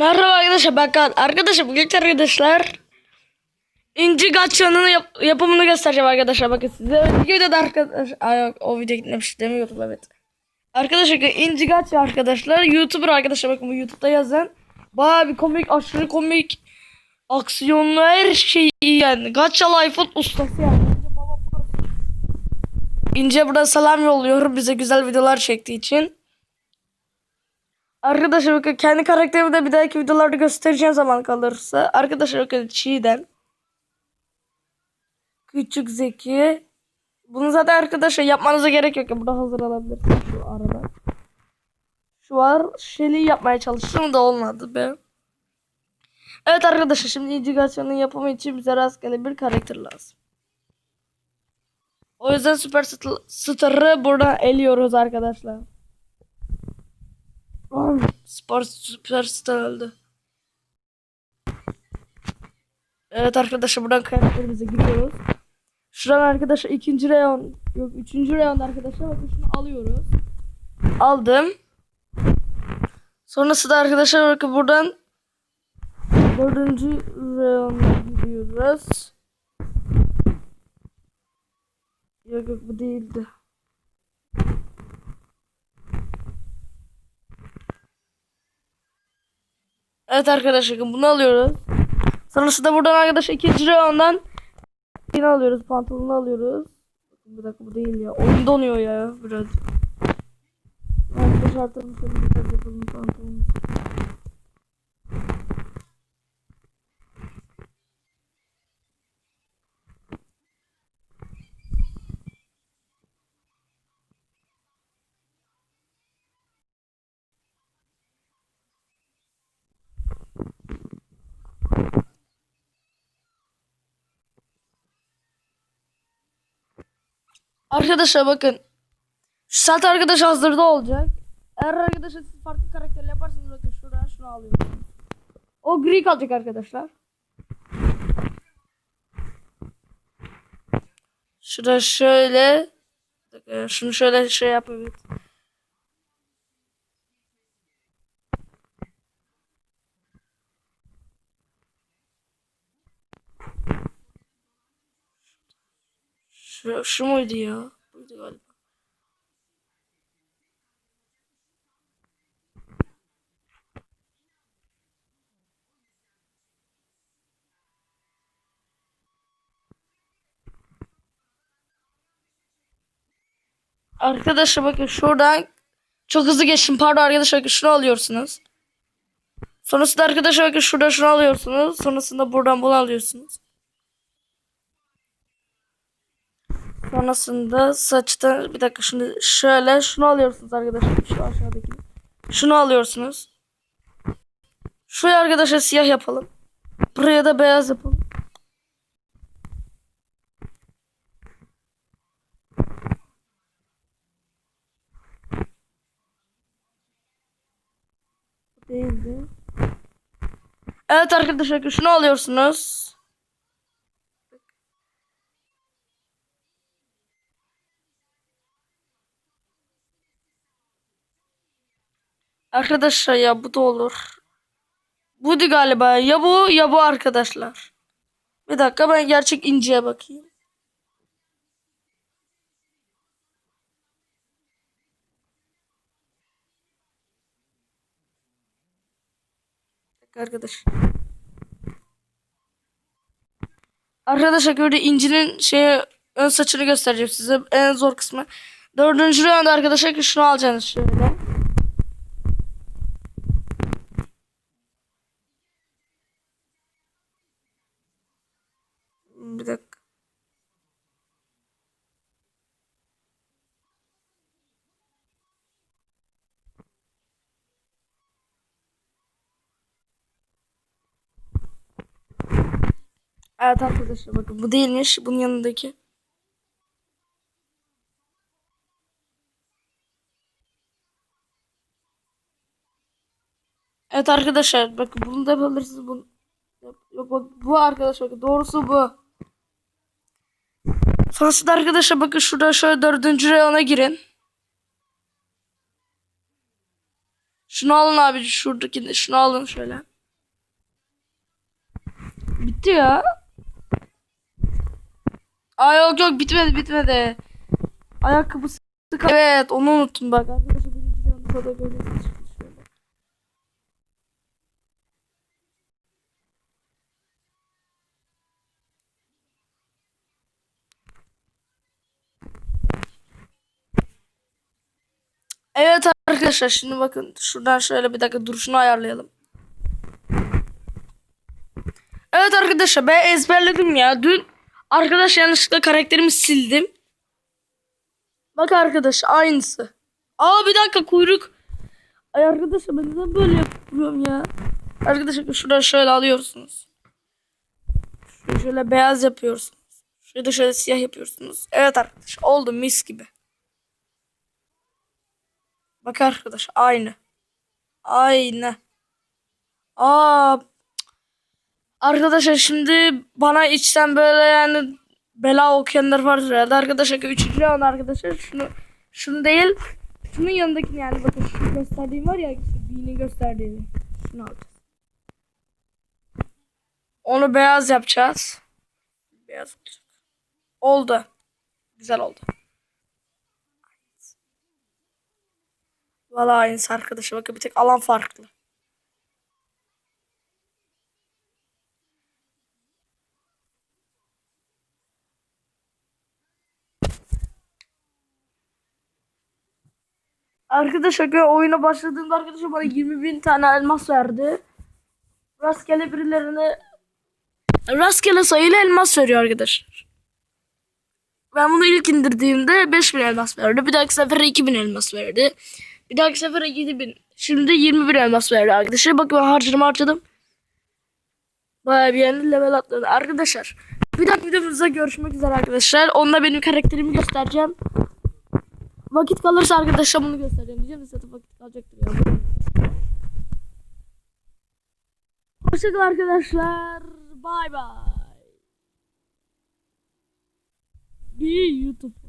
Merhaba arkadaşlar Kaan. Arkadaşlar bugün arkadaşlar İnci Gaçyan'ın yap- yapımını göstereceğim arkadaşlar. Bakın size önceki videoda arkadaş Ay, yok, o video gitmemiş demiyordum evet. Arkadaşlar İnci Gaçya arkadaşlar YouTuber arkadaşlar bakın bu YouTube'da yazın. Baya bir komik aşırı komik aksiyonlu her şey iyi yani. Gacha Life'ın ustası yani. İnce buradan selam yolluyorum bize güzel videolar çektiği için. Arkadaşlar bakın kendi karakterimi de bir dahaki videolarda göstereceğim zaman kalırsa. Arkadaşlar bakın Çiğdem. Küçük Zeki. Bunu zaten arkadaşlar yapmanıza gerek yok. Burada hazır alabilirsiniz şu arada. Şu var. Shelly yapmaya çalıştım da olmadı be. Evet arkadaşlar şimdi İncigasyon'un yapımı için bize rastgele bir karakter lazım. O yüzden Süper Star- Star'ı buradan eliyoruz arkadaşlar. Spor Superstar öldü. Evet arkadaşlar buradan kıyafetlerimize giriyoruz. Şuradan arkadaşlar ikinci reyon yok üçüncü reyon arkadaşlar bakın şunu alıyoruz. Aldım. Sonrasında arkadaşlar bakın buradan dördüncü reyona giriyoruz. Yok yok bu değildi. Evet arkadaşlar bunu alıyoruz. Sonrasında buradan arkadaşlar ikinci reyondan yine alıyoruz. Pantolonu alıyoruz. Bir dakika bu değil ya. Oyun donuyor ya biraz. Arkadaşlar şöyle biraz yapalım pantolonu. Arkadaşlar bakın. Şu saat arkadaş hazırda olacak. Eğer arkadaşlar siz farklı karakterle yaparsanız bakın şuradan şunu alıyorum. O gri kalacak arkadaşlar. Şurada şöyle şunu şöyle şey yapayım. Şu, şu muydu ya? Buydu galiba. Arkadaşlar bakın şuradan çok hızlı geçtim. Pardon arkadaşlar bakın şunu alıyorsunuz. Sonrasında arkadaşlar bakın şurada şunu alıyorsunuz. Sonrasında buradan bunu alıyorsunuz. Sonrasında saçta bir dakika şunu şöyle şunu alıyorsunuz arkadaşlar şu aşağıdaki. Şunu alıyorsunuz. Şuraya arkadaşlar siyah yapalım. Buraya da beyaz yapalım. Değildi. Evet arkadaşlar şunu alıyorsunuz. Arkadaşlar ya bu da olur. Buydu galiba. Ya bu ya bu arkadaşlar. Bir dakika ben gerçek inciye bakayım. Arkadaş. Arkadaşlar böyle incinin şeye ön saçını göstereceğim size. En zor kısmı. Dördüncü rüyanda arkadaşlar şunu alacaksınız şöyle. Bir dakika. Evet arkadaşlar bakın bu değilmiş bunun yanındaki. Evet arkadaşlar bakın bunu da yapabilirsiniz. Bunu... Yok, yok bak bu arkadaşlar bakın doğrusu bu. Sonrasında arkadaşlar bakın şurada şöyle dördüncü reyona girin. Şunu alın abi şuradaki şunu alın şöyle. Bitti ya. Ay yok yok bitmedi bitmedi. Ayakkabısı. Evet onu unuttum bak. Şöyle. Evet arkadaşlar şimdi bakın şuradan şöyle bir dakika duruşunu ayarlayalım. Evet arkadaşlar ben ezberledim ya. Dün arkadaş yanlışlıkla karakterimi sildim. Bak arkadaş aynısı. Aa bir dakika kuyruk. Ay arkadaşlar ben neden böyle yapıyorum ya? Arkadaşlar şuradan şöyle alıyorsunuz. Şöyle, şöyle beyaz yapıyorsunuz. Şurada da şöyle siyah yapıyorsunuz. Evet arkadaş oldu mis gibi. Bak arkadaş aynı. Aynı. Aa Arkadaşlar şimdi bana içten böyle yani bela okuyanlar vardır herhalde. Arkadaşlar üçüncü round arkadaşlar şunu şunu değil şunun yanındakini yani bakın şu gösterdiğim var ya işte B'nin gösterdiğini. Şunu alacağız. Onu beyaz yapacağız. Beyaz olacak. Oldu. Güzel oldu. Valla aynısı arkadaşlar. Bakın bir tek alan farklı. Arkadaşlar oyuna başladığımda arkadaşlar bana 20 bin tane elmas verdi. Rastgele birilerine rastgele sayılı elmas veriyor arkadaşlar. Ben bunu ilk indirdiğimde 5000 elmas verdi. Bir dahaki sefere 2000 elmas verdi. Bir dahaki sefere 7000. Şimdi 21 elmas verdi arkadaşlar. Bakın ben harcadım harcadım. Bayağı bir yeni level atladı. Arkadaşlar bir dahaki videomuzda görüşmek üzere arkadaşlar. Onunla benim karakterimi göstereceğim. Vakit kalırsa arkadaşlar bunu göstereceğim. Diyeceğim de zaten vakit kalacaktır ya. Hoşçakalın arkadaşlar. Bay bay. Bir YouTube.